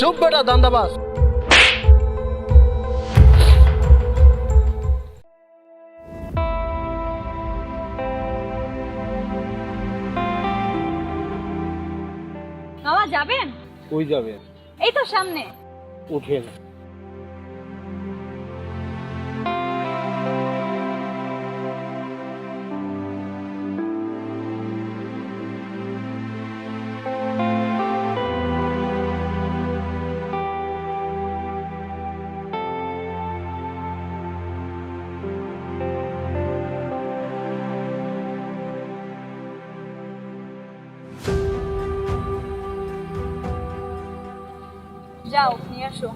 চুপ বেটা দান্দাবাস মামা যাবেন? কই যাবেন? এই তো সামনে। উঠেন। 你这我跟你说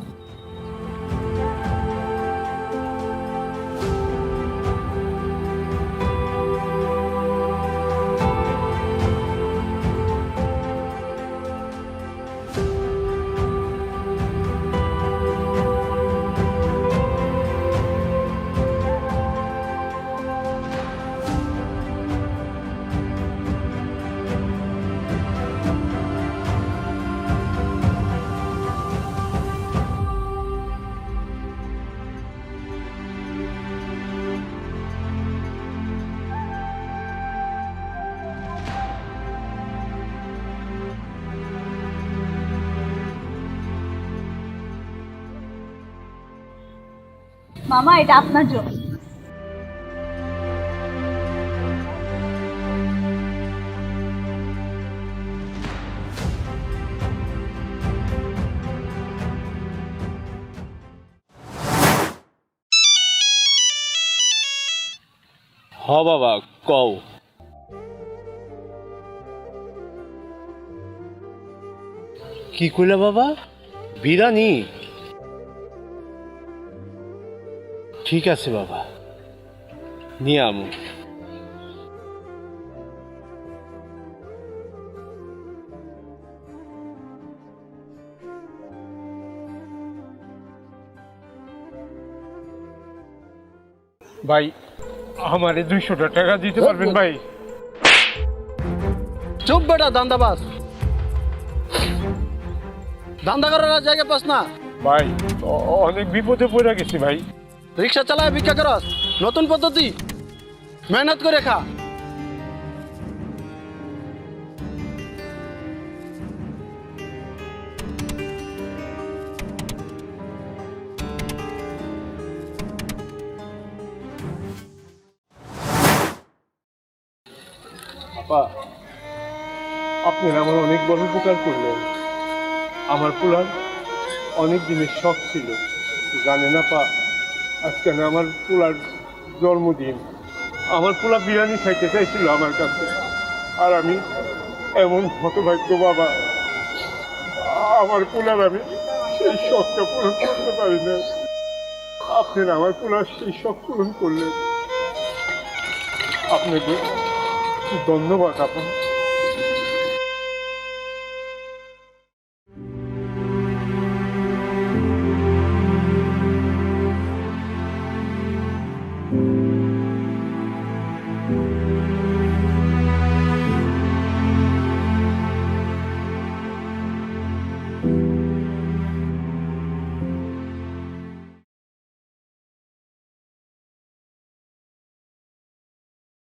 মামা এটা আপনার জন্য হ বাবা কও। কি কইলা বাবা? বিরানি। ঠিক আছে বাবা। নিয়ে আমু। ভাই আমারে দুইশোটা টাকা দিতে পারবেন ভাই? চুপ বেটা দান্দাবাস দান্দা করার জায়গা পাস না। ভাই অ- অনেক বিপদে পড়ে গেছি ভাই। রিক্সা চালায় ভিক্ষা করস। নতুন পদ্ধতি। মেহনত করে খা। আপা, আপনি আমার অনেক বড় উপকার করলেন। আমার পোলার অনেক দিনের শখ ছিল। জানেন আপা আজকে আমার পোলার জন্মদিন। আমার পোলা বিরিয়ানি খাইতে চাইছিল আমার কাছে। আর আমি এমন হতভাগ্য বাবা, আমার পোলার আমি সেই শখটা পূরণ করতে পারি না আপনি আমার পোলার সেই শখ পূরণ করলেন। আপনাকে ধন্যবাদ আপা।